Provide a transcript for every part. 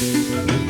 Música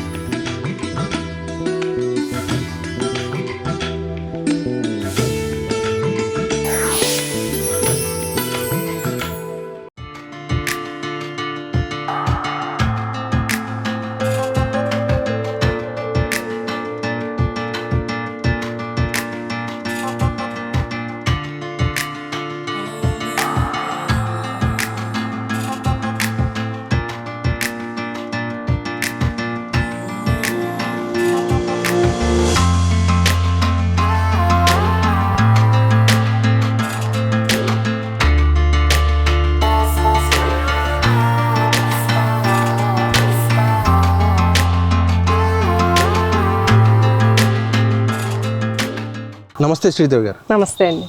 నమస్తే శ్రీదేవి గారు. నమస్తే అండి.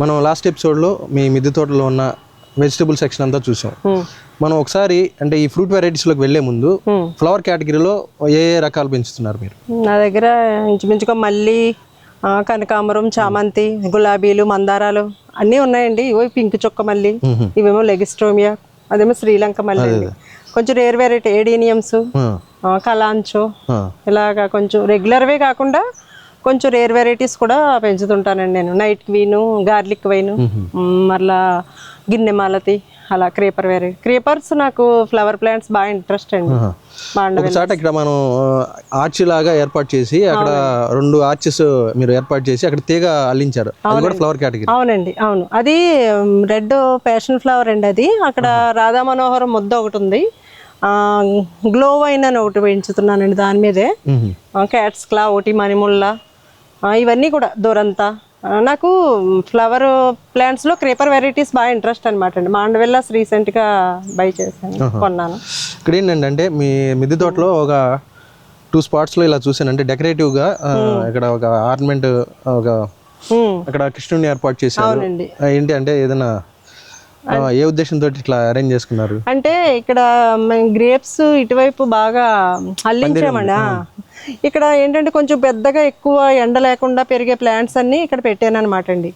మనం లాస్ట్ ఎపిసోడ్లో మీ మిద్దె తోటలో ఉన్న వెజిటబుల్ సెక్షన్ అంతా చూసాం. మనం ఒకసారి అంటే ఈ ఫ్రూట్ వెరైటీస్లోకి వెళ్ళే ముందు. ఫ్లవర్ కేటగిరీలో ఏ ఏ రకాలు పెంచుతున్నారు మీరు? నా దగ్గర ఇంచుమించుగా మల్లి ఆ, కనకాంబరం చామంతి గులాబీలు మందారాలు అన్నీ ఉన్నాయండి. ఇవో పింక్ చొక్క మల్లి ఇవేమో లెగిస్ట్రోమియా అదేమో శ్రీలంక మల్లి అండి. కొంచెం రేర్ వెరైటీ ఏడీనియమ్స్ కలాంచో ఇలాగా కొంచెం రెగ్యులర్వే కాకుండా కొంచెం రేర్ వెరైటీస్ కూడా పెంచుతుంటానండి నేను. నైట్ క్వీను గార్లిక్ వైన్ మరలా గిన్నె మాలతి అలా క్రీపర్ వెరైటీ క్రీపర్స్ నాకు ఫ్లవర్ ప్లాంట్స్ బాగా ఇంట్రెస్ట్ అండి. బాగుండవు ఒక చాట ఇక్కడ మనం ఆర్చ్ లాగా ఏర్పాటు చేసి అక్కడ రెండు ఆర్చెస్ మీరు ఏర్పాటు చేసి అక్కడ తీగ అల్లించారు. అది కూడా ఫ్లవర్ కేటగిరీ అవునండి అవును. అది రెడ్ ప్యాషన్ ఫ్లవర్ అండి అది. అక్కడ రాధా మనోహరం ముద్ద ఒకటి ఉంది. గ్లో వైన్ అని ఒకటి పెంచుతున్నానండి దాని మీదే. క్యాట్స్ క్లా ఒకటి మణిముళ్ళ ఇవన్నీ కూడా దూరంతా. నాకు ఫ్లవర్ ప్లాంట్స్లో క్రేపర్ వెరైటీస్ బాగా ఇంట్రెస్ట్ అనమాట అండి. మాండవెల్లాస్ రీసెంట్గా బై చేశాను కొన్నాను. ఇక్కడ ఏంటంటే అంటే మీ మిద్దె తోటలో ఒక టూ స్పాట్స్లో ఇలా చూసాను అంటే డెకరేటివ్గా ఇక్కడ ఒక ఆర్నమెంట్ ఒక అక్కడ కృష్ణుని ఏర్పాటు చేశారు. ఆ, ఏంటి అంటే ఏదైనా ఏ ఉద్దేశంతో ఇట్లా అరేంజ్ చేసుకున్నారు? అంటే ఇక్కడ గ్రేప్స్ ఇటువైపు బాగా అల్లించామండి. ఇక్కడ ఏంటంటే కొంచెం పెద్దగా ఎక్కువ ఎండ లేకుండా పెరిగే ప్లాంట్స్ అన్ని ఇక్కడ పెట్టాను అనమాట అండి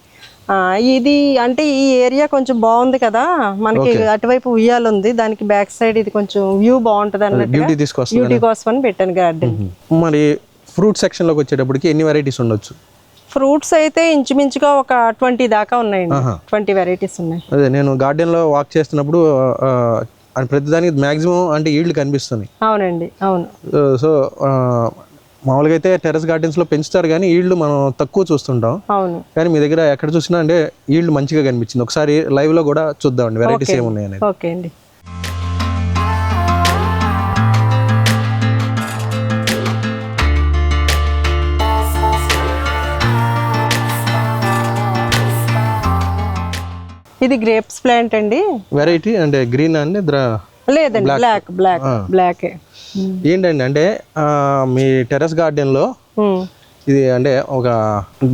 ఇది అంటే ఈ ఏరియా కొంచెం బాగుంది కదా మనకి అటువైపు ఉయ్యాలు ఉంది దానికి బ్యాక్ సైడ్ ఇది కొంచెం వ్యూ బాగుంటది అన్నట్టుగా బ్యూటీ కోసం అని పెట్టాను గార్డెన్ మరి ఫ్రూట్ సెక్షన్లోకి వచ్చేటప్పటికి ఎన్ని వెరైటీస్ ఉండొచ్చు? ఫ్రూట్స్ అయితే ఇంచుమించుగా ఒక ట్వంటీ దాకా ఉన్నాయండి. ట్వంటీ వెరైటీస్ ఉన్నాయి. అదే నేను గార్డెన్లో వాక్ చేస్తున్నప్పుడు ప్రతిదానికి మ్యాక్సిమం అంటే ఈల్డ్ కనిపిస్తుంది అవునండి అవును. సో మామూలుగా అయితే టెర్రస్ గార్డెన్స్లో పెంచుతారు కానీ ఈల్డ్ మనం తక్కువ చూస్తుంటాం. అవును. కానీ మీ దగ్గర ఎక్కడ చూసినా అంటే ఈల్డ్ మంచిగా కనిపించింది. ఒకసారి లైవ్లో కూడా చూద్దామండి వెరైటీస్ ఏమున్నాయి అనేది ఓకే అండి. ఇది గ్రేప్స్ ప్లాంట్ అండి. వెరైటీ అంటే గ్రీన్ అండి లేదండి బ్లాక్. బ్లాక్ బ్లాకే ఏంటండి అంటే మీ టెర్రస్ గార్డెన్లో ఇది అంటే ఒక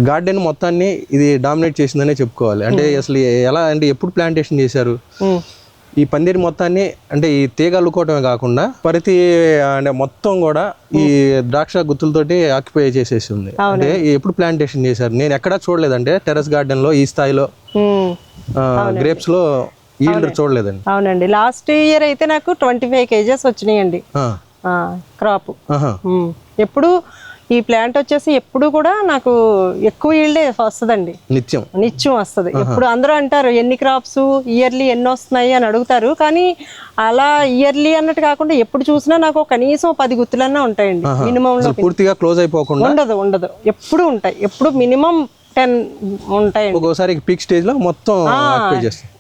గార్డెన్ మొత్తాన్ని ఇది డామినేట్ చేసిందనే చెప్పుకోవాలి. అంటే అసలు ఎలా అంటే ఎప్పుడు ప్లాంటేషన్ చేశారు? ఈ పందిరి మొత్తాన్ని అంటే ఈ తీగ అల్లుకోవటమే కాకుండా ప్రతి అంటే మొత్తం కూడా ఈ ద్రాక్ష గుత్తులతోటి ఆక్యుపై చేసేసి ఉంది. అంటే ఎప్పుడు ప్లాంటేషన్ చేశారు? నేను ఎక్కడా చూడలేదంటే టెర్రస్ గార్డెన్లో ఈ స్థాయిలో గ్రేప్స్లో ఈల్డ్ చూడలేదండి. అవునండి. లాస్ట్ ఇయర్ అయితే నాకు ట్వంటీ ఫైవ్ కేజెస్ వచ్చినాయండి. క్రాప్. ఎప్పుడు ఈ ప్లాంట్ వచ్చేసి ఎప్పుడు కూడా నాకు ఎక్కువ ఈల్డే వస్తుందండి. నిత్యం. నిత్యం వస్తుంది. ఇప్పుడు అందరూ అంటారు ఎన్ని క్రాప్స్ ఇయర్లీ ఎన్ని వస్తున్నాయి అని అడుగుతారు. కానీ అలా ఇయర్లీ అన్నట్టు కాకుండా ఎప్పుడు చూసినా నాకు కనీసం పది గుత్తులన్నా ఉంటాయండి. మినిమం అసలు పూర్తిగా క్లోజ్ అయిపోకుండా? ఉండదు ఉండదు. ఎప్పుడు ఉంటాయి. ఎప్పుడు మినిమం టెన్ ఉంటాయండి. ఒక్కోసారి పీక్ స్టేజ్లో మొత్తం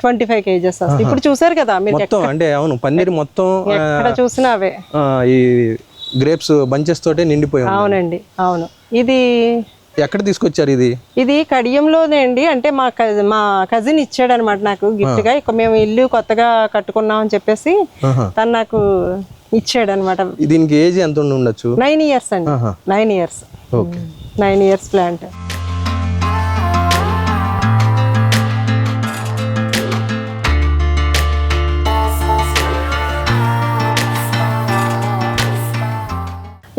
ట్వంటీ ఫైవ్ కేజెస్ ఇప్పుడు చూసారు కదా మీరు మొత్తం అంటే అవును పందిరి మొత్తం చూసినా అవే. ఈ గ్రేప్స్ బంచెస్ తోటే నిండిపోయి ఉంది అవునండి అవును. ఇది ఎక్కడ తీసుకొచ్చారు ఇది? ఇది కడియంలోనే అండి. అంటే మా కజ- మా కజిన్ ఇచ్చాడు అనమాట నాకు గిఫ్ట్గా. ఇక మేము ఇల్లు కొత్తగా కట్టుకున్నాం అని చెప్పేసి ఆహా. తను నాకు ఇచ్చాడు అనమాట దీనికి ఏజ్ ఎంత ఉండి ఉండొచ్చు? నైన్ ఇయర్స్ అండి. ఆహా. Nine years okay. Nine years plant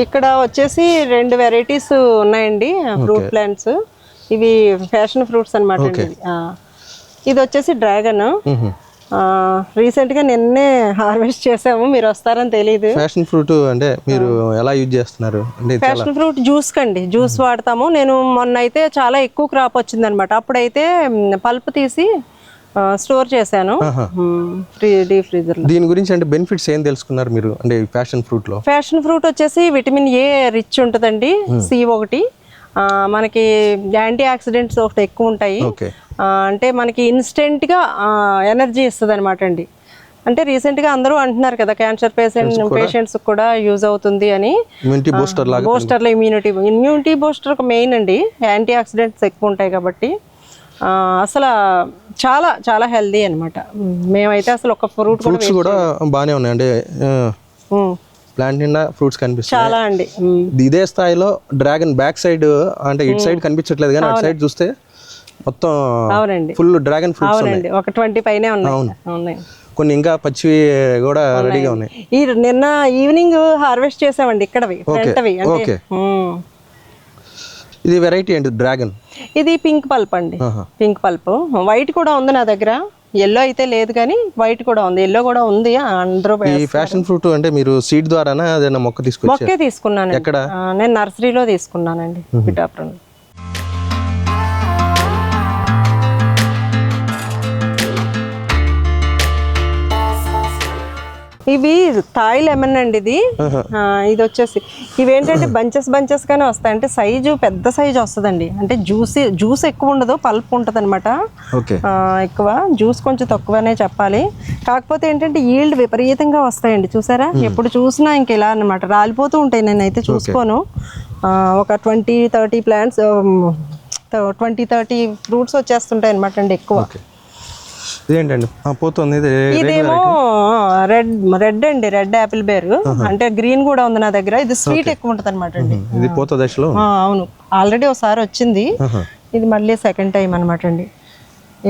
ఇక్కడ వచ్చేసి రెండు వెరైటీస్ ఉన్నాయండి ఫ్రూట్ ప్లాంట్స్ ఇవి ఫ్యాషన్ ఫ్రూట్స్ అనమాట. ఇది వచ్చేసి డ్రాగన్ మ్హూ. రీసెంట్గా నిన్నే హార్వెస్ట్ చేసాము మీరు వస్తారని తెలియదు ఫ్యాషన్ ఫ్రూట్ అంటే మీరు ఎలా యూజ్ చేస్తున్నారు? ఫ్యాషన్ ఫ్రూట్ జ్యూస్ కండి జ్యూస్ వాడతాము. నేను మొన్న అయితే చాలా ఎక్కువ క్రాప్ వచ్చిందనమాట అప్పుడైతే పల్ప్ తీసి స్టోర్ చేశాను. ఫ్రీ డీ ఫ్రీజర్లో. దీని గురించి అంటే బెనిఫిట్స్ ఏం తెలుసుకున్నారు మీరు? అంటే ఫ్యాషన్ ఫ్రూట్లో ఫ్యాషన్ ఫ్రూట్ వచ్చేసి విటమిన్ ఏ రిచ్ ఉంటుందండి సి ఒకటి. మనకి యాంటీ ఆక్సిడెంట్స్ ఒకటి ఎక్కువ ఉంటాయి. అంటే మనకి ఇన్స్టెంట్గా ఎనర్జీ ఇస్తుంది అనమాట అండి. అంటే రీసెంట్గా అందరూ అంటున్నారు కదా క్యాన్సర్ పేషెంట్ పేషెంట్స్ కూడా యూజ్ అవుతుంది అని. ఇమ్యూనిటీ బూస్టర్ బూస్టర్లో ఇమ్యూనిటీ ఇమ్యూనిటీ బూస్టర్ ఒక మెయిన్ అండి. యాంటీ ఆక్సిడెంట్స్ ఎక్కువ ఉంటాయి కాబట్టి. అసలు చాలా చాలా హెల్దీ అనమాట మేమైతే అసలు ఒక ఫ్రూట్ ఫ్రూట్స్ కూడా బాగానే ఉన్నాయి. అంటే ఉమ్, ప్లాంట్ నిండా ఫ్రూట్స్ కనిపిస్తాయి చాలా అండి. ఇదే స్థాయిలో డ్రాగన్ బ్యాక్ సైడ్ అంటే ఇటు సైడ్ కనిపించట్లేదు కానీ అటు సైడ్ చూస్తే మొత్తం అవునండి. ఫుల్ డ్రాగన్ ఫ్రూట్స్ అవునండి. ఒక ట్వంటీ పైనే ఉన్నాయి. ఉన్నాయి. కొన్ని ఇంకా పచ్చివి కూడా రెడీగా ఉన్నాయి. ఈ నిన్న ఈవినింగ్ హార్వెస్ట్ చేసామండి ఇక్కడవి ఫ్రంట్వి అంటే. ఇది వెరైటీ ఏంటి? డ్రాగన్ ఇది పింక్ పల్ప్ అండి. పింక్ పల్ప్ వైట్ కూడా ఉంది నా దగ్గర. ఎల్లో అయితే లేదు కానీ వైట్ కూడా ఉంది. ఎల్లో కూడా ఉంది. అందరూ ఈ ఫ్యాషన్ ఫ్రూట్ అంటే మీరు సీడ్ ద్వారానా ఏదైనా మొక్క తీసుకొచ్చారు? మొక్కే తీసుకున్నాను ఎక్కడ? నేను నర్సరీలో తీసుకున్నానండి. పిఠాపురం ఇవి థాయ్ లెమన్ అండి ఇది. ఇది వచ్చేసి. ఇవి ఏంటంటే బంచెస్ బంచెస్ గానే వస్తాయి. అంటే సైజు పెద్ద సైజు వస్తుందండి. అంటే జ్యూస్ జ్యూస్ ఎక్కువ ఉండదు పల్ప్ ఉంటుంది అనమాట ఎక్కువ. జ్యూస్ కొంచెం తక్కువనే చెప్పాలి. కాకపోతే ఏంటంటే ఈల్డ్ విపరీతంగా వస్తాయండి. చూసారా? ఎప్పుడు చూసినా ఇంక ఇలా అనమాట రాలిపోతూ ఉంటాయి నేనైతే చూసుకోను. ఆ, ఒక twenty thirty plants twenty thirty fruits వచ్చేస్తుంటాయి అనమాట అండి ఎక్కువ. ఇదేంటండి? పోతుంది. ఇది ఇదేమో రెడ్ రెడ్ అండి రెడ్ యాపిల్ బేర్. అంటే గ్రీన్ కూడా ఉంది నా దగ్గర. ఇది స్వీట్ ఎక్కువ ఉంటుంది అనమాట అండి ఇది పోత దశలో అవును. ఆల్రెడీ ఒకసారి వచ్చింది. ఇది మళ్ళీ సెకండ్ టైం అనమాట అండి.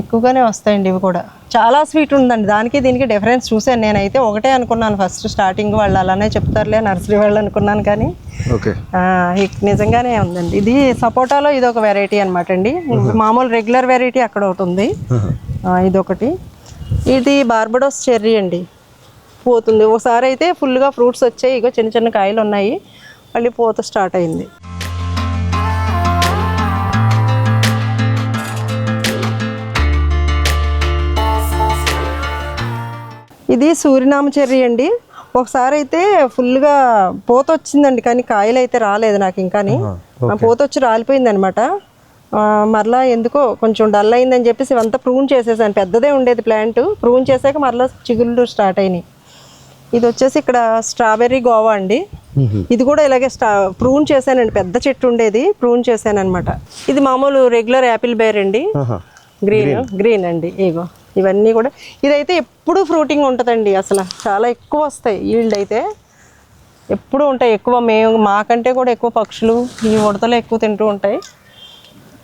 ఎక్కువగానే వస్తాయండి ఇవి కూడా. చాలా స్వీట్ ఉందండి. దానికి దీనికి డిఫరెన్స్ చూసాను నేనైతే ఒకటే అనుకున్నాను. ఫస్ట్ స్టార్టింగ్ వాళ్ళు అలానే చెప్తారులే నర్సరీ వాళ్ళు అనుకున్నాను కానీ నిజంగానే ఉందండి. ఇది సపోటాలో ఇది ఒక వెరైటీ అనమాట అండి మామూలు రెగ్యులర్ వెరైటీ అక్కడ ఒకటి ఉంది. ఇదొకటి. ఇది బార్బడోస్ చెర్రీ అండి. పోతుంది. ఒకసారి అయితే ఫుల్గా ఫ్రూట్స్ వచ్చాయి. ఇగో చిన్న చిన్న కాయలు ఉన్నాయి మళ్ళీ పోత స్టార్ట్ అయింది. ఇది సూర్యనామ చెర్రీ అండి. ఒకసారి అయితే ఫుల్గా పోత వచ్చిందండి కానీ కాయలు అయితే రాలేదు నాకు ఇంకాని ఆ పోత వచ్చి రాలిపోయింది అనమాట మరలా ఎందుకో కొంచెం డల్ అయిందని చెప్పేసి ఇవంతా ప్రూన్ చేసేసాను. పెద్దదే ఉండేది ప్లాంట్. ప్రూన్ చేశాక మరలా చిగుళ్ళు స్టార్ట్ అయినాయి. ఇది వచ్చేసి ఇక్కడ స్ట్రాబెర్రీ గోవా అండి. ఇది కూడా ఇలాగే స్టా ప్రూన్ చేశానండి. పెద్ద చెట్టు ఉండేది ప్రూన్ చేశాను అనమాట ఇది మామూలు రెగ్యులర్ యాపిల్ బేర్ అండి. గ్రీన్. గ్రీన్ అండి ఇగో. ఇవన్నీ కూడా. ఇదైతే ఎప్పుడు ఫ్రూటింగ్ ఉంటుందండి అసలు. చాలా ఎక్కువ వస్తాయి ఈల్డ్ అయితే ఎప్పుడు ఉంటాయి ఎక్కువ. మేము మాకంటే కూడా ఎక్కువ పక్షులు ఈ ఉడతలు ఎక్కువ తింటూ ఉంటాయి.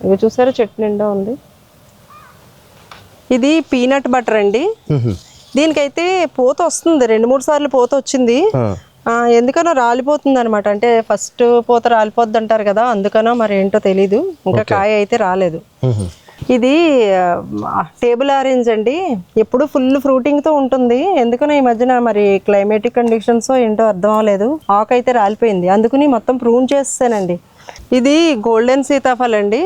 ఇవి చూసారా? చెట్టు నిండా ఉంది. ఇది పీనట్ బటర్ అండి. దీనికైతే పూత వస్తుంది. రెండు మూడు సార్లు పూత వచ్చింది. ఎందుకనో రాలిపోతుంది అనమాట అంటే ఫస్ట్ పూత రాలిపోద్ది అంటారు కదా అందుకనో మరి ఏంటో తెలీదు. ఇంకా కాయ అయితే రాలేదు. ఇది టేబుల్ ఆరెంజ్ అండి. ఎప్పుడు ఫుల్ ఫ్రూటింగ్తో ఉంటుంది. ఎందుకనో ఈ మధ్యన మరి క్లైమేటిక్ కండిషన్స్ ఏంటో అర్థం అవ్వలేదు. ఆకు అయితే రాలిపోయింది. అందుకని మొత్తం ప్రూన్ చేస్తానండి ఇది గోల్డెన్ సీతాఫల్ అండి.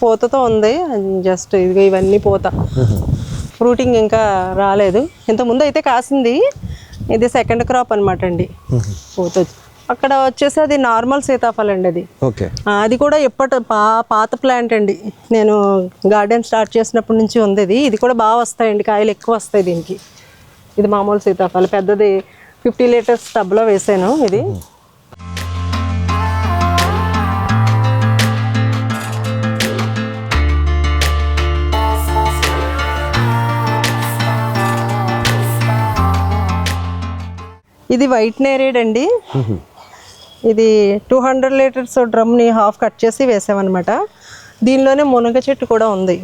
పూతతో ఉంది. జస్ట్ ఇదిగో ఇవన్నీ పూత. ఫ్రూటింగ్ ఇంకా రాలేదు. ఇంతకుముందు అయితే కాసింది. ఇది సెకండ్ క్రాప్ అనమాట అండి. పూత. అక్కడ వచ్చేసి అది నార్మల్ సీతాఫలం అండి అది. ఓకే. అది కూడా ఎప్పటి పా పాత ప్లాంట్ అండి. నేను గార్డెన్ స్టార్ట్ చేసినప్పటి నుంచి ఉంది ఇది. ఇది కూడా బాగా వస్తాయండి కాయలు ఎక్కువ వస్తాయి దీనికి. ఇది మామూలు సీతాఫలం. పెద్దది ఫిఫ్టీ లీటర్స్ టబ్లో వేసాను ఇది. ఇది వైట్ నేరేడ్ అండి ఇది టూ హండ్రెడ్ లీటర్స్ డ్రమ్ని హాఫ్ కట్ చేసి వేసామన్నమాట. దీనిలోనే మునగ చెట్టు కూడా ఉంది.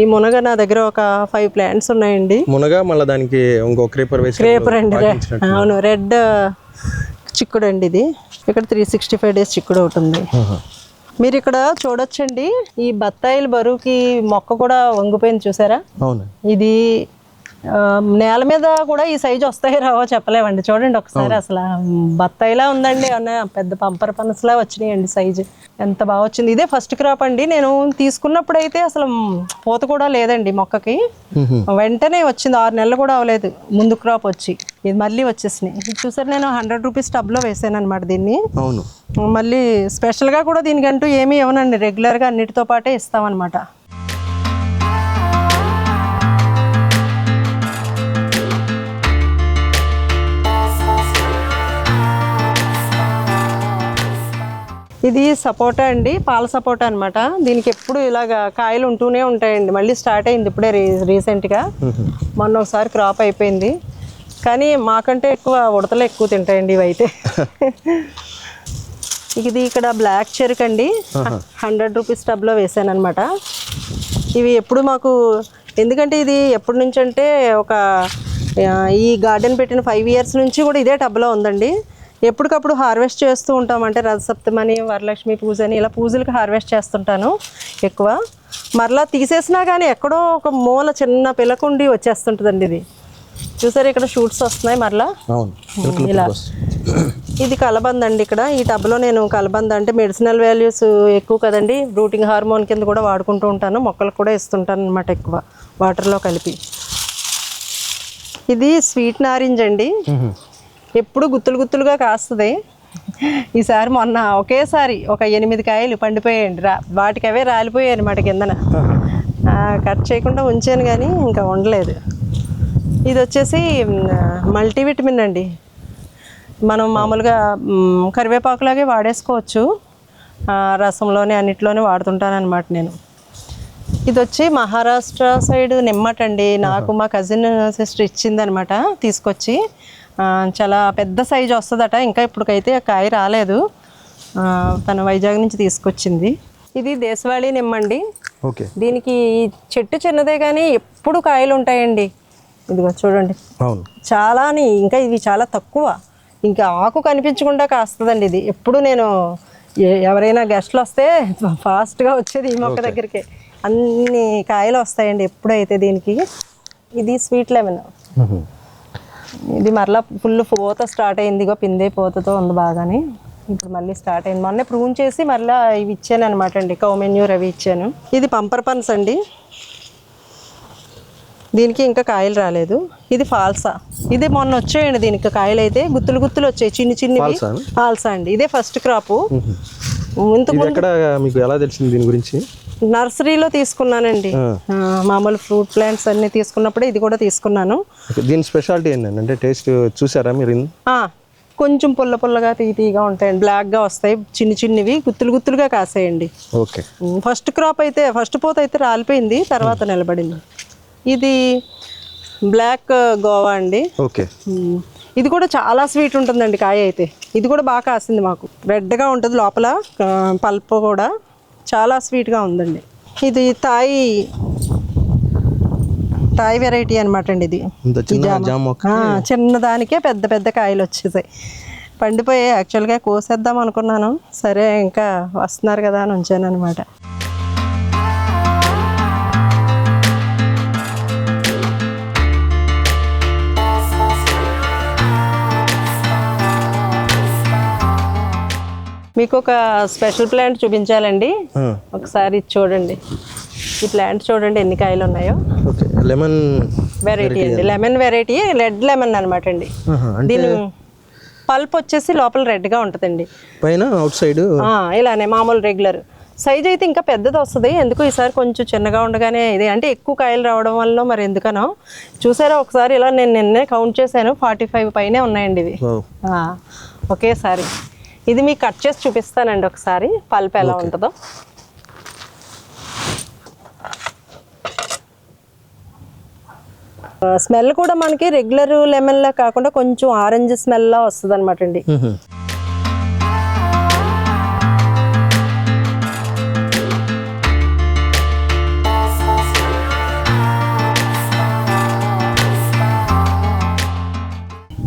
ఈ మునగ నా దగ్గర ఒక ఫైవ్ ప్లాంట్స్ ఉన్నాయండి. మునగా మళ్ళీ దానికి ఇంకో క్రీపర్ వేసి క్రేపర్ అండి అవును రెడ్ చిక్కుడు అండి ఇది. ఇక్కడ త్రీ సిక్స్టీ ఫైవ్ డేస్ చిక్కుడు ఒకటి ఉంది. ఆహా. మీరు ఇక్కడ చూడొచ్చండి. ఈ బత్తాయిల బరువుకి మొక్క కూడా వంగిపోయింది చూసారా? అవును ఇది నేల మీద కూడా ఈ సైజు వస్తాయి రావో చెప్పలేమండి. చూడండి ఒకసారి అసలు బత్తాయిలా ఉందండి. ఏమన్నా పెద్ద పంపర పనసలా వచ్చినాయండి సైజు ఎంత బాగా వచ్చింది. ఇదే ఫస్ట్ క్రాప్ అండి. నేను తీసుకున్నప్పుడు అయితే అసలు పూత కూడా లేదండి మొక్కకి. వెంటనే వచ్చింది. ఆరు నెలలు కూడా అవ్వలేదు. ముందు క్రాప్ వచ్చి. ఇది మళ్ళీ వచ్చేసినాయి. ఇది చూసారు నేను హండ్రెడ్ రూపీస్ టబ్లో వేసాను అనమాట దీన్ని. మళ్ళీ స్పెషల్గా కూడా దీనికంటూ ఏమీ ఇవ్వనండి. రెగ్యులర్గా అన్నిటితో పాటే ఇస్తామన్నమాట. ఇది సపోటా అండి పాల సపోటా అన్నమాట. దీనికి ఎప్పుడు ఇలాగా కాయలు ఉంటూనే ఉంటాయండి. మళ్ళీ స్టార్ట్ అయింది ఇప్పుడే రీ రీసెంట్గా. మొన్న ఒకసారి క్రాప్ అయిపోయింది. కానీ మాకంటే ఎక్కువ ఉడతలు ఎక్కువ తింటాయండి ఇవైతే. ఇది ఇక్కడ బ్లాక్ చెరుకు అండి హండ్రెడ్ రూపీస్ టబ్లో వేసాను అనమాట ఇవి ఎప్పుడు మాకు ఎందుకంటే ఇది ఎప్పటి నుంచి అంటే ఒక ఈ గార్డెన్ పెట్టిన ఫైవ్ ఇయర్స్ నుంచి కూడా ఇదే టబ్లో ఉందండి. ఎప్పటికప్పుడు హార్వెస్ట్ చేస్తూ ఉంటాం అంటే రథసప్తమని వరలక్ష్మి పూజ అని ఇలా పూజలకు హార్వెస్ట్ చేస్తుంటాను ఎక్కువ. మరలా తీసేసినా కానీ ఎక్కడో ఒక మూల చిన్న పిలకుండి వచ్చేస్తుంటుందండి ఇది. చూసారు ఇక్కడ షూట్స్ వస్తున్నాయి మరలా? ఇలా. ఇది కలబంద అండి ఇక్కడ. ఈ టబ్లో నేను కలబంద అంటే మెడిసినల్ వాల్యూస్ ఎక్కువ కదండి. రూటింగ్ హార్మోన్ కింద కూడా వాడుకుంటూ ఉంటాను. మొక్కలకు కూడా ఇస్తుంటాను అనమాట ఎక్కువ. వాటర్లో కలిపి. ఇది స్వీట్ నారింజ అండి. ఎప్పుడు గుత్తులు గుత్తులుగా కాస్తుంది. ఈసారి మొన్న ఒకేసారి ఒక ఎనిమిది కాయలు పండిపోయాయండి. రా వాటికి అవే రాలిపోయాయి అనమాట కిందన. కట్ చేయకుండా ఉంచాను కానీ ఇంకా ఉండలేదు. ఇది వచ్చేసి మల్టీవిటమిన్ అండి. మనం మామూలుగా కరివేపాకులాగే వాడేసుకోవచ్చు. రసంలోనే అన్నిట్లోనే వాడుతుంటాను అనమాట నేను. ఇది వచ్చి మహారాష్ట్ర సైడ్ నిమ్మట అండి నాకు మా కజిన్ సిస్టర్ ఇచ్చిందనమాట తీసుకొచ్చి. చాలా పెద్ద సైజు వస్తుందట. ఇంకా ఇప్పటికైతే కాయ రాలేదు. తన వైజాగ్ నుంచి తీసుకొచ్చింది. ఇది దేశవాళీ నిమ్మండి. ఓకే. దీనికి చెట్టు చిన్నదే కానీ ఎప్పుడు కాయలు ఉంటాయండి. ఇదిగో చూడండి. చాలాని ఇంకా ఇది చాలా తక్కువ. ఇంకా ఆకు కనిపించకుండా కాస్తుందండి ఇది. ఎప్పుడు నేను ఎవరైనా గెస్ట్లు వస్తే ఫాస్ట్గా వచ్చేది ఈ మొక్క దగ్గరికి. అన్ని కాయలు వస్తాయండి ఎప్పుడైతే దీనికి. ఇది స్వీట్ లెమన్. ఇది మరలా ఫుల్ పూత స్టార్ట్ అయింది ఇగో పిందే పూతతో ఉంది బాగాని. ఇప్పుడు మళ్ళీ స్టార్ట్ అయింది. మొన్నే ప్రూన్ చేసి మళ్ళీ ఇవి ఇచ్చాను అనమాట అండి కౌమెన్యూర్ అవి ఇచ్చాను. ఇది పంపర్ పన్స్ అండి. దీనికి ఇంకా కాయలు రాలేదు. ఇది ఫాల్సా ఇది మొన్న వచ్చాయండి దీనికి కాయలు అయితే గుత్తులు గుత్తులు వచ్చాయి చిన్ని చిన్నవి. ఫాల్సా? అండి? ఇదే ఫస్ట్ క్రాప్ మీకు ఎలా తెలిసింది దీని గురించి? నర్సరీలో తీసుకున్నానండి. మామూలు ఫ్రూట్ ప్లాంట్స్ అన్ని తీసుకున్నప్పుడే ఇది కూడా తీసుకున్నాను. దీని స్పెషాలిటీ ఏంటండి? అంటే టేస్ట్ చూసారా మీరు కొంచెం పుల్ల పుల్లగా తీ తీగా ఉంటాయండి. బ్లాక్గా వస్తాయి. చిన్ని చిన్నవి గుత్తులు గుత్తులుగా కాసాయండి. ఓకే. ఫస్ట్ క్రాప్ అయితే ఫస్ట్ పోత అయితే రాలిపోయింది తర్వాత నిలబడింది. ఇది బ్లాక్ గోవా అండి. ఓకే. ఇది కూడా చాలా స్వీట్ ఉంటుందండి కాయ అయితే. ఇది కూడా బాగా కాసింది మాకు. రెడ్గా ఉంటుంది లోపల పల్ప్ కూడా. చాలా స్వీట్గా ఉందండి. ఇది తాయి తాయి వెరైటీ అనమాట అండి ఇది. చిన్నదానికే పెద్ద పెద్ద కాయలు వచ్చేసాయి. పండిపోయి యాక్చువల్గా కోసేద్దాం అనుకున్నాను. సరే ఇంకా వస్తున్నారు కదా అని ఉంచాను అనమాట మీకు ఒక స్పెషల్ ప్లాంట్ చూపించాలండి. ఒకసారి ఇది చూడండి. ఈ ప్లాంట్ చూడండి ఎన్ని కాయలు ఉన్నాయో లెమన్ వెరైటీ అండి. లెమన్ వెరైటీ రెడ్ లెమన్ అనమాట అండి. దీని పల్ప్ వచ్చేసి లోపల రెడ్గా ఉంటుందండి. పైన అవుట్ సైడ్? ఇలానే మామూలు రెగ్యులర్. సైజ్ అయితే ఇంకా పెద్దది వస్తుంది. ఎందుకు ఈసారి కొంచెం చిన్నగా ఉండగానే ఇది అంటే ఎక్కువ కాయలు రావడం వల్ల మరి ఎందుకనో. చూసారా ఒకసారి ఇలా నేను నిన్నే కౌంట్ చేశాను. ఫార్టీ ఫైవ్ పైనే ఉన్నాయండి ఇవి. ఒకేసారి. ఇది మీకు కట్ చేసి చూపిస్తానండి ఒకసారి. పల్ప్ ఎలా ఉంటుందో. స్మెల్ కూడా మనకి రెగ్యులర్ లెమన్ లా కాకుండా కొంచెం ఆరెంజ్ స్మెల్ లా వస్తుంది అనమాట అండి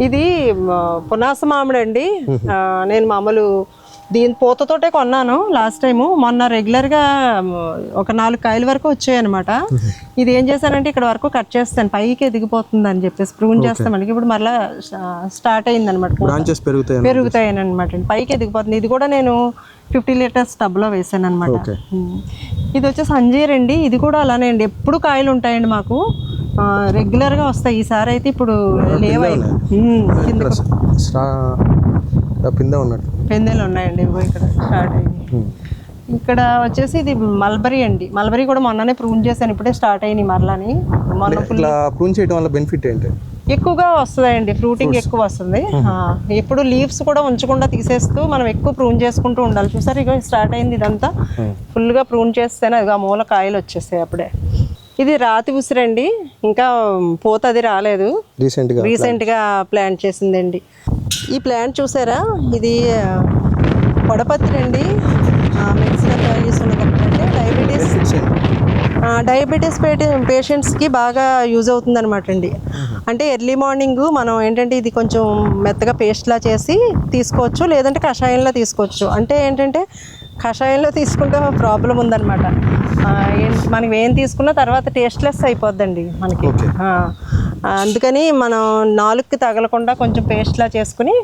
ఇది పునాస మామిడి అండి. నేను మామూలు దీని పూతతోటే కొన్నాను లాస్ట్ టైము. మొన్న రెగ్యులర్గా ఒక నాలుగు కాయల వరకు వచ్చాయి అనమాట ఇది ఏం చేశానంటే ఇక్కడ వరకు కట్ చేస్తాను. పైకి ఎదిగిపోతుంది అని చెప్పేసి ప్రూన్ చేస్తే మనకి. ఇప్పుడు మళ్ళీ స్టార్ట్ అయింది అనమాట పెరుగుతాయి అనమాట పైకి ఎదిగిపోతుంది. ఇది కూడా నేను ఫిఫ్టీ లీటర్స్ టబ్లో వేసాను అనమాట ఇది వచ్చేసి అంజీర్ అండి. ఇది కూడా అలానే అండి. ఎప్పుడు కాయలు ఉంటాయండి మాకు. రెగ్యులర్గా వస్తాయి. ఈసారి అయితే ఇప్పుడు లేవై. కింద పింద ఉన్నట్టు. పెందెలు ఉన్నాయండి ఇక్కడ స్టార్ట్ అయ్యి. ఇక్కడ వచ్చేసి ఇది మల్బరీ అండి. మల్బరీ కూడా మొన్ననే ప్రూన్ చేశాను ఇప్పుడే స్టార్ట్ అయినాయి మరలని. మొన్న ఇట్లా ప్రూన్ చేయడం వల్ల బెనిఫిట్ ఏంటి? ఎక్కువగా వస్తుందండి ఫ్రూటింగ్ ఎక్కువ వస్తుంది. ఎప్పుడు లీవ్స్ కూడా ఉంచకుండా తీసేస్తూ మనం ఎక్కువ ప్రూన్ చేసుకుంటూ ఉండాలి. చూసారు ఇక స్టార్ట్ అయింది ఇదంతా. ఫుల్గా ప్రూన్ చేస్తేనే అది ఆ మూల కాయలు వచ్చేస్తాయి అప్పుడే. ఇది రాతి ఉసిరండి ఇంకా పూత అది రాలేదు రీసెంట్గా రీసెంట్గా ప్లాంట్ చేసిందండి. ఈ ప్లాంట్ చూసారా? ఇది పొడపత్రి అండి. మెడిసినల్ వాల్యూస్ ఉన్నది అంటే డయాబెటీస్. డయాబెటీస్ పేషెంట్స్కి బాగా యూజ్ అవుతుంది అనమాట అండి అంటే ఎర్లీ మార్నింగ్ మనం ఏంటంటే ఇది కొంచెం మెత్తగా పేస్ట్లా చేసి తీసుకోవచ్చు లేదంటే కషాయంలో తీసుకోవచ్చు. అంటే ఏంటంటే కషాయంలో తీసుకుంటే ప్రాబ్లం ఉందన్నమాట. ఏంటి మనం ఏం తీసుకున్నా తర్వాత టేస్ట్లెస్ అయిపోద్దండి మనకి. అందుకని మనం నాలుగుకి తగలకుండా కొంచెం పేస్ట్లా చేసుకుని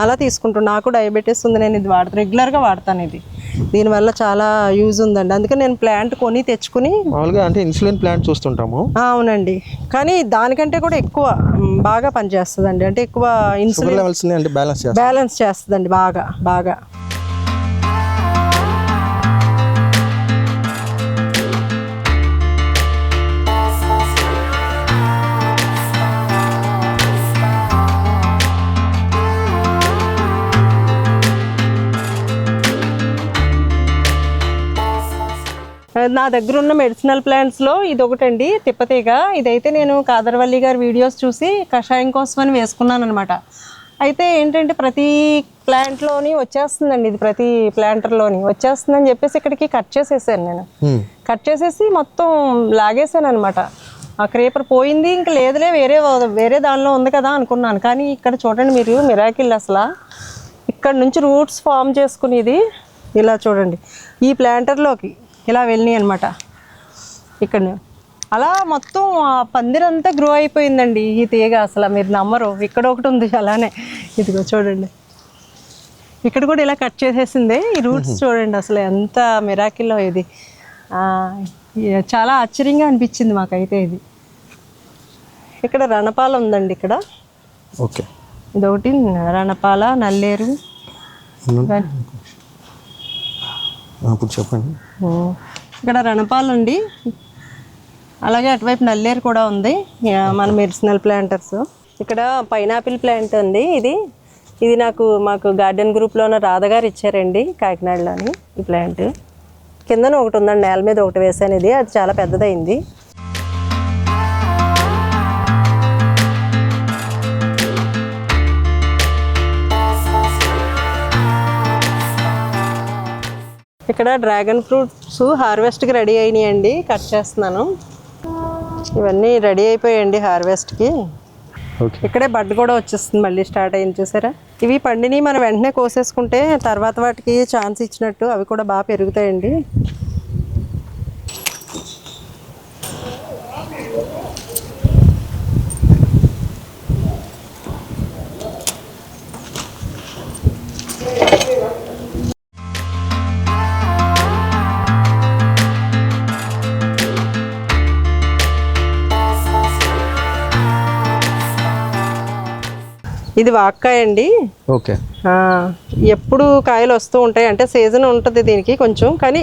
అలా తీసుకుంటాను నాకు డయాబెటీస్ ఉంది నేను ఇది వాడతాను రెగ్యులర్గా వాడతాను ఇది. దీనివల్ల చాలా యూజ్ ఉందండి. అందుకని నేను ప్లాంట్ కొని తెచ్చుకుని మామూలుగా అంటే ఇన్సులిన్ ప్లాంట్ చూస్తుంటాము. అవునండి. కానీ దానికంటే కూడా ఎక్కువ బాగా పనిచేస్తుందండి. అంటే ఎక్కువ ఇన్సులిన్ లెవెల్స్ అంటే బ్యాలెన్స్ బ్యాలెన్స్ చేస్తుందండి బాగా బాగా. నా దగ్గర ఉన్న మెడిసినల్ ప్లాంట్స్లో ఇది ఒకటండి తిప్పతీగ. ఇదైతే నేను కాదర్వల్లి గారి వీడియోస్ చూసి కషాయం కోసం అని వేసుకున్నాను అనమాట అయితే ఏంటంటే ప్రతి ప్లాంట్లోని వచ్చేస్తుందండి ఇది ప్రతి ప్లాంటర్లోని వచ్చేస్తుందని చెప్పేసి ఇక్కడికి కట్ చేసేసాను నేను. కట్ చేసేసి మొత్తం లాగేసాను అనమాట ఆ క్రేపర్ పోయింది ఇంక లేదులే వేరే వేరే దానిలో ఉంది కదా అనుకున్నాను. కానీ ఇక్కడ చూడండి మీరు మిరాకిల్ అసలు. ఇక్కడ నుంచి రూట్స్ ఫామ్ చేసుకునేది. ఇలా చూడండి. ఈ ప్లాంటర్లోకి ఇలా వెళ్ళినాయి అనమాట ఇక్కడ అలా మొత్తం ఆ పందిరంతా గ్రో అయిపోయిందండి ఈ తీగ అసలు మీరు నమ్మరు. ఇక్కడ ఒకటి ఉంది అలానే. ఇదిగో చూడండి. ఇక్కడ కూడా ఇలా కట్ చేసేసింది. ఈ రూట్స్ చూడండి అసలు ఎంత మిరాకిల్లో ఇది. చాలా ఆశ్చర్యంగా అనిపించింది మాకైతే ఇది. ఇక్కడ రణపాల ఉందండి ఇక్కడ. ఓకే. ఇదొకటి రణపాల నల్లేరు. ఇప్పుడు చెప్పండి. ఇక్కడ రణపాలు అండి. అలాగే అటువైపు నల్లేరు కూడా ఉంది. మన మెడిసినల్ ప్లాంటర్స్. ఇక్కడ పైనాపిల్ ప్లాంట్ ఉంది ఇది. ఇది నాకు మాకు గార్డెన్ గ్రూప్లో ఉన్న రాధగారు ఇచ్చారండి కాకినాడలోని ఈ ప్లాంట్. కిందన ఒకటి ఉందండి నేల మీద ఒకటి వేసాను ఇది. అది చాలా పెద్దదైంది. ఇక్కడ డ్రాగన్ ఫ్రూట్స్ హార్వెస్ట్కి రెడీ అయినాయండి. కట్ చేస్తున్నాను. ఇవన్నీ రెడీ అయిపోయాయండి హార్వెస్ట్కి. ఇక్కడే బడ్ కూడా వచ్చేస్తుంది మళ్ళీ స్టార్ట్ అయింది చూసారా? ఇవి పండిని మనం వెంటనే కోసేసుకుంటే తర్వాత వాటికి ఛాన్స్ ఇచ్చినట్టు అవి కూడా బాగా పెరుగుతాయండి. ఇది వాక్కాయ అండి. ఓకే. ఎప్పుడు కాయలు వస్తూ ఉంటాయి అంటే సీజన్ ఉంటుంది దీనికి కొంచెం కానీ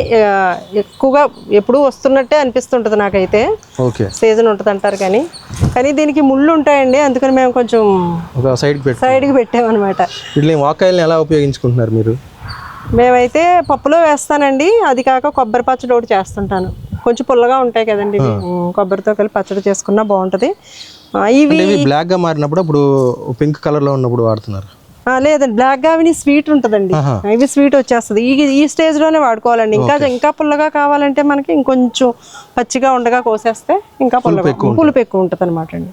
ఎక్కువగా ఎప్పుడు వస్తున్నట్టే అనిపిస్తుంటుంది నాకైతే. ఓకే. సీజన్ ఉంటుంది అంటారు కానీ. కానీ దీనికి ముళ్ళు ఉంటాయండి అందుకని మేము కొంచెం సైడ్కి పెట్టి. సైడ్కి పెట్టామన్నమాట. వీటిని వాకాయల్ని ఎలా ఉపయోగించుకుంటున్నారు మీరు? మేమైతే పప్పులో వేస్తానండి అది కాక కొబ్బరి పచ్చడి ఒకటి చేస్తుంటాను. కొంచెం పుల్లగా ఉంటాయి కదండి కొబ్బరితో కలిపి పచ్చడి చేసుకున్నా బాగుంటుంది. ఇవి అంటే ఇవి బ్లాక్గా మారినప్పుడు అప్పుడు పింక్ కలర్లో ఉన్నప్పుడు వాడుతున్నారు. లేదండి బ్లాక్ గావిని స్వీట్ ఉంటుందండి. ఇవి స్వీట్ వచ్చేస్తుంది. ఈ ఈ స్టేజ్లోనే వాడుకోవాలండి. ఇంకా ఇంకా పుల్లగా కావాలంటే మనకి ఇంకొంచెం పచ్చిగా ఉండగా కోసేస్తే ఇంకా పుల్లగా పులుపు ఎక్కువ ఉంటుంది అనమాట అండి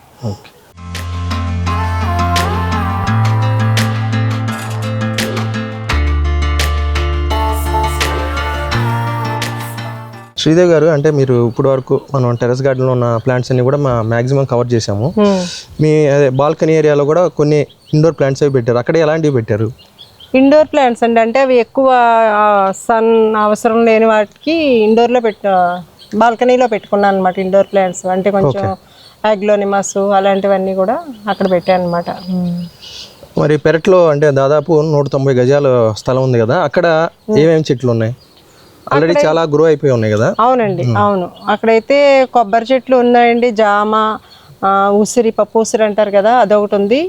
శ్రీదేవి గారు అంటే మీరు ఇప్పుడు వరకు మనం టెరెస్ గార్డెన్లో ఉన్న ప్లాంట్స్ అన్ని కూడా మా మ్యాక్సిమం కవర్ చేసాము ఉమ్. మీ అదే బాల్కనీ ఏరియాలో కూడా కొన్ని ఇండోర్ ప్లాంట్స్ అవి పెట్టారు. అక్కడ ఎలాంటివి పెట్టారు? ఇండోర్ ప్లాంట్స్ అండి అంటే అవి ఎక్కువ సన్ అవసరం లేని వాటికి ఇండోర్లో పెట్ట బాల్కనీలో పెట్టుకున్నాను అనమాట ఇండోర్ ప్లాంట్స్. అంటే కొంచెం అగ్లోనిమస్ అలాంటివన్నీ కూడా అక్కడ పెట్టాను అనమాట మరి పెరట్లో అంటే దాదాపు నూట తొంభై గజాల స్థలం ఉంది కదా అక్కడ ఏమేమి చెట్లు ఉన్నాయి? ఆల్రెడీ చాలా గ్రో అయిపోయి ఉన్నాయి కదా? అవునండి అవును. అక్కడైతే కొబ్బరి చెట్లు ఉన్నాయండి జామ ఉసిరి పప్పు ఉసిరి అంటారు కదా అదొకటి ఉంది.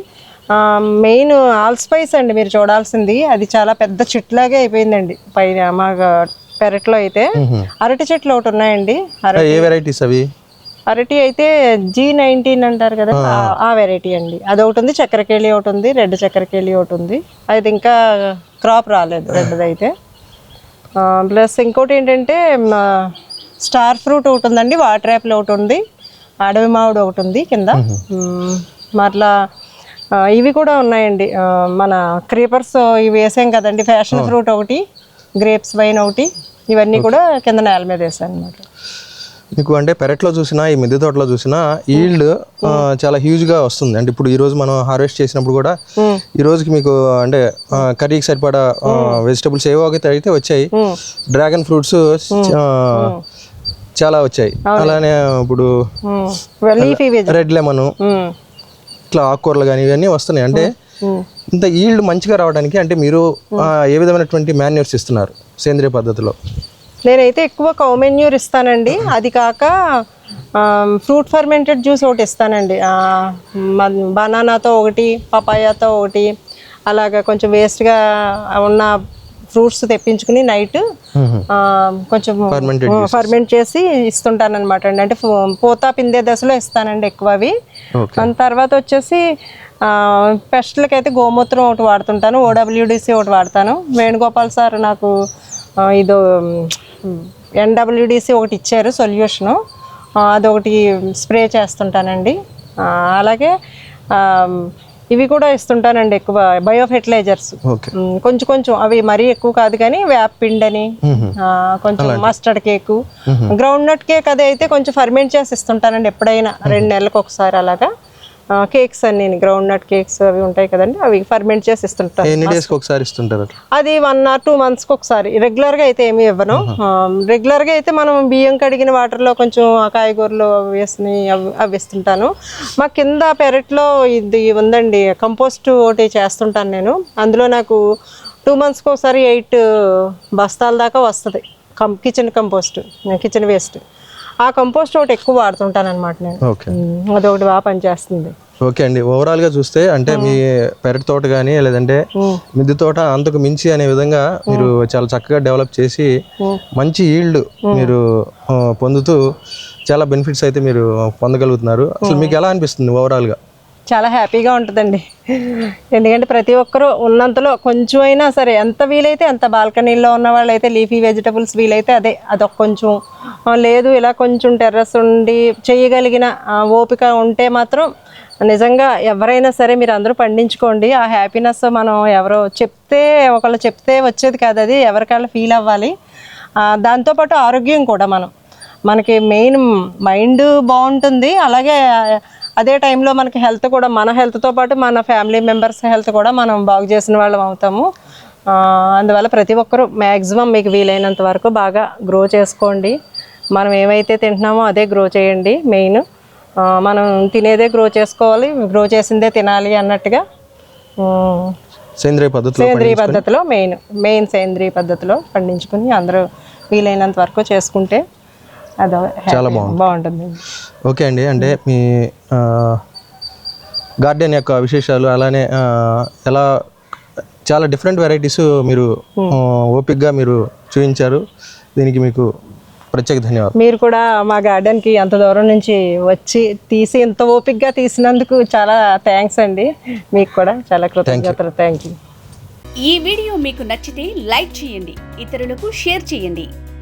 మెయిన్ ఆల్ స్పైస్ అండి మీరు చూడాల్సింది. అది చాలా పెద్ద చెట్లాగే అయిపోయిందండి. పైన మా పెరట్లో అయితే అరటి చెట్లు ఒకటి ఉన్నాయండి. ఏ వెరైటీస్ అవి? అరటి అయితే జీ నైన్టీన్ అంటారు కదా ఆ- ఆ వెరైటీ అండి. అదొకటి ఉంది చక్కెరకేళి ఒకటి ఉంది రెడ్ చక్కెరకేళి ఒకటి ఉంది. అది ఇంకా క్రాప్ రాలేదు రెడ్ది అయితే ప్లస్ ఇంకోటి ఏంటంటే స్టార్ ఫ్రూట్ ఒకటి ఉందండి వాటర్ యాపిల్ ఒకటి ఉంది అడవి మామిడి ఒకటి ఉంది కింద. మరలా ఇవి కూడా ఉన్నాయండి. మన క్రీపర్స్ ఇవి వేసాం కదండి ఫ్యాషన్ ఫ్రూట్ ఒకటి గ్రేప్స్ వైన్ ఒకటి ఇవన్నీ కూడా కింద నేల మీద వేసాను అనమాట మీకు అంటే పెరట్లో చూసినా ఈ మిద్దె తోటలో చూసినా ఈల్డ్ చాలా హ్యూజ్గా వస్తుంది. అంటే ఇప్పుడు ఈ రోజు మనం హార్వెస్ట్ చేసినప్పుడు కూడా ఈ రోజుకి మీకు అంటే కర్రీకి సరిపడా వెజిటబుల్స్ ఏవో అయితే వచ్చాయి. డ్రాగన్ ఫ్రూట్స్ చాలా వచ్చాయి. అలానే ఇప్పుడు రెడ్ లెమన్ ఇట్లా ఆకుకూరలు కానీ ఇవన్నీ వస్తున్నాయి. అంటే ఇంత ఈల్డ్ మంచిగా రావడానికి అంటే మీరు ఏ విధమైనటువంటి మాన్యూర్స్ ఇస్తున్నారు సేంద్రియ పద్ధతిలో? నేనైతే ఎక్కువ కౌమెన్యూర్ ఇస్తానండి. అది కాక ఫ్రూట్ ఫర్మెంటెడ్ జ్యూస్ ఒకటి ఇస్తానండి. బనానాతో ఒకటి పపాయాతో ఒకటి అలాగా కొంచెం వేస్ట్గా ఉన్న ఫ్రూట్స్ తెప్పించుకుని నైట్ కొంచెం ఫర్మెంట్ చేసి ఇస్తుంటాను అనమాట అండి. అంటే పూత పిందే దశలో ఇస్తానండి ఎక్కువ అవి దాని తర్వాత వచ్చేసి పెస్ట్లకి అయితే గోమూత్రం ఒకటి వాడుతుంటాను. ఓడబ్ల్యూడిసి ఒకటి వాడతాను. వేణుగోపాల్ సార్ నాకు ఇదో ఎన్డబ్ల్యూడిసి ఒకటి ఇచ్చారు సొల్యూషను. అదొకటి స్ప్రే చేస్తుంటానండి. అలాగే ఇవి కూడా ఇస్తుంటానండి ఎక్కువ బయో ఫెర్టిలైజర్స్ కొంచెం కొంచెం అవి మరీ ఎక్కువ కాదు కానీ వేప పిండని ఆ, కొంచెం mustard cake. Groundnut cake అది అయితే కొంచెం ఫర్మెంట్ చేసి ఇస్తుంటానండి ఎప్పుడైనా రెండు నెలలకు ఒకసారి అలాగా. కేక్స్ అన్ని గ్రౌండ్ నట్ కేక్స్ అవి ఉంటాయి కదండి అవి ఫర్మెంట్ చేసి ఎన్ని ఒకసారి ఇస్తుంటారు అది వన్ ఆర్ టూ మంత్స్కి ఒకసారి. రెగ్యులర్గా అయితే ఏమి ఇవ్వను. రెగ్యులర్గా అయితే మనం బియ్యం కడిగిన వాటర్లో కొంచెం ఆ కాయగూరలు అవి వేసి అవి అవి ఇస్తుంటాను మా కింద పెరట్లో ఇది ఉందండి కంపోస్ట్ ఒకటి చేస్తుంటాను నేను. అందులో నాకు టూ మంత్స్కి ఒకసారి ఎయిట్ బస్తాల దాకా వస్తుంది. కం కిచెన్ కంపోస్ట్ కిచెన్ వేస్ట్ ఆ కంపోస్ట్ ఒకటి ఎక్కువ వాడుతుంటాను అనమాట నేను అదొకటి బాగా పనిచేస్తుంది. ఓకే అండి. ఓవరాల్గా చూస్తే అంటే మీ పెరటి తోట కానీ లేదంటే మిద్దె తోట అంతకు మించి అనే విధంగా మీరు చాలా చక్కగా డెవలప్ చేసి మంచి ఈల్డ్ మీరు పొందుతూ చాలా బెనిఫిట్స్ అయితే మీరు పొందగలుగుతున్నారు. అసలు మీకు ఎలా అనిపిస్తుంది ఓవరాల్గా? చాలా హ్యాపీగా ఉంటుందండి. ఎందుకంటే ప్రతి ఒక్కరూ ఉన్నంతలో కొంచెం అయినా సరే ఎంత వీలైతే అంత బాల్కనీలో ఉన్న వాళ్ళైతే లీఫీ వెజిటబుల్స్ వీలైతే అదే అదొక కొంచెం. లేదు ఇలా కొంచెం టెర్రస్ ఉండి చేయగలిగిన ఓపిక ఉంటే మాత్రం నిజంగా ఎవరైనా సరే మీరు అందరూ పండించుకోండి. ఆ హ్యాపీనెస్ మనం ఎవరో చెప్తే ఒకళ్ళు చెప్తే వచ్చేది కాదు అది ఎవరికాళ్ళు ఫీల్ అవ్వాలి. దాంతోపాటు ఆరోగ్యం కూడా మనం. మనకి మెయిన్ మైండ్ బాగుంటుంది. అలాగే అదే టైంలో మనకి హెల్త్ కూడా మన హెల్త్తో పాటు మన ఫ్యామిలీ మెంబర్స్ హెల్త్ కూడా మనం బాగు చేసిన వాళ్ళం అవుతాము. అందువల్ల ప్రతి ఒక్కరూ మ్యాక్సిమం మీకు వీలైనంత వరకు బాగా గ్రో చేసుకోండి. మనం ఏమైతే తింటున్నామో అదే గ్రో చేయండి మెయిన్. మనం తినేదే గ్రో చేసుకోవాలి గ్రో చేసిందే తినాలి అన్నట్టుగా సేంద్రియ పద్ధతిలో సేంద్రియ పద్ధతిలో మెయిన్ మెయిన్ సేంద్రియ పద్ధతిలో పండించుకుని అందరూ వీలైనంత వరకు చేసుకుంటే అదో చాలా బాగుంటుంది. ఓకే అండి అంటే మీ గార్డెన్ యొక్క విశేషాలు అలానే ఎలా చాలా డిఫరెంట్ వెరైటీస్ మీరు ఆ, ఓపిక్గా మీరు చూపించారు. దీనికి మీకు ప్రత్యేక ధన్యవాదాలు. మీరు కూడా మా గార్డెన్కి అంత దూరం నుంచి వచ్చి తీసి ఇంత ఓపిక్గా తీసినందుకు చాలా థ్యాంక్స్ అండి. మీకు కూడా చాలా కృతజ్ఞతలు. థ్యాంక్ యూ ఈ వీడియో మీకు నచ్చితే లైక్ చేయండి ఇతరులకు షేర్ చేయండి.